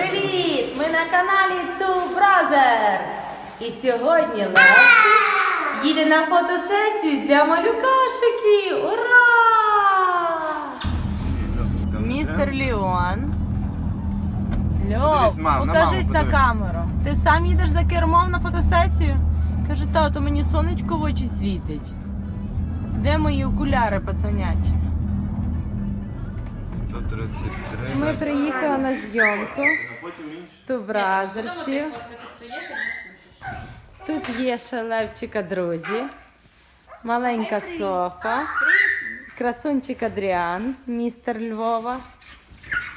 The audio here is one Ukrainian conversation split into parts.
Привіт! Ми на каналі Two Brothers. І сьогодні Лесі їде на фотосесію для малюкашиків. Ура! Містер Ліон. Льов, покажись на камеру. Ти сам їдеш за кермом на фотосесію? Каже, тато, мені сонечко в очі світить. Де мої окуляри, пацанячі? 133. Ми приїхали на зйомку. Ту бразерсів. Тут є ще Левчика друзі. Маленька Софа. Красунчик Адріан, містер Львова.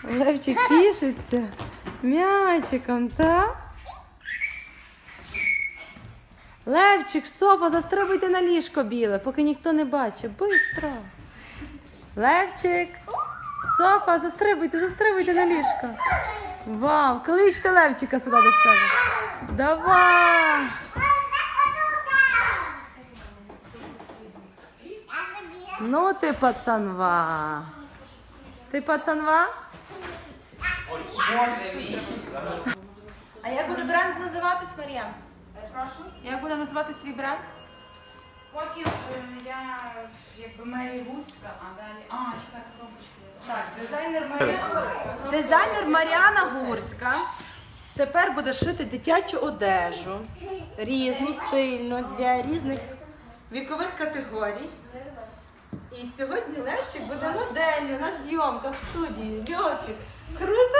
Левчик тішиться м'ячиком, так? Левчик, Софа, застрибуйте на ліжко біле, поки ніхто не бачить. Бистро. Левчик. Софа, застрибуйте, застрибуйте на ліжко. Вау, кличте Левчика сюди до себе. Давай. Ну ти пацанва. Ти пацанва? А як буде бренд називатись, Мар'ян? Прошу. Як буде називатись твій бренд? Поки е, я якби Мері Гуська, а далі. А, чекай, коробочку я Так, дизайнер Мар'яна. Дизайнер Мар'яна Гурська. Тепер буде шити дитячу одежу. Різну, стильну, для різних вікових категорій. І сьогодні Левчик буде моделлю на зйомках в студії. Льовчик, круто?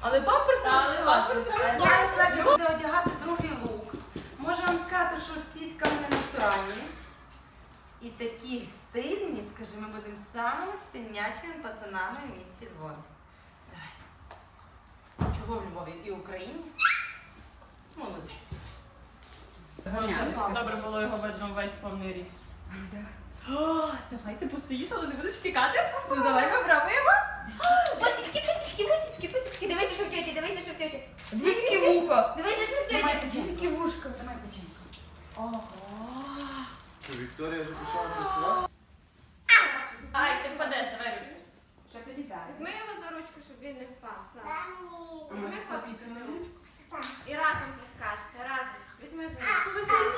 Але памперс треба вставати. Зараз Левчик буде одягати такі стильні, скажи, ми будемо самими стильнячими пацанами в місті Львові. Давай. Чого в Львові і в Україні? Молодець. Добре було його видно весь повний ріст. О, Давай ти постоїш, але не будеш втікати. Ну давай попробуємо. Пасічки, пасічки, пасічки, пасічки. Дивися, що в тьоті, дивися, що в тьоті. Бзики вухо. Дивися, що в тьоті. Тільки вушко, тримай печеньку. Що, Вікторія вже почала працювати. Ай, ти впадеш, давай ручку. Що тоді далі? Візьми його за ручку, щоб він не впав. Слав. А може Візьми хлопчика ручку. І разом розкажете. Разом. Візьми за ручку.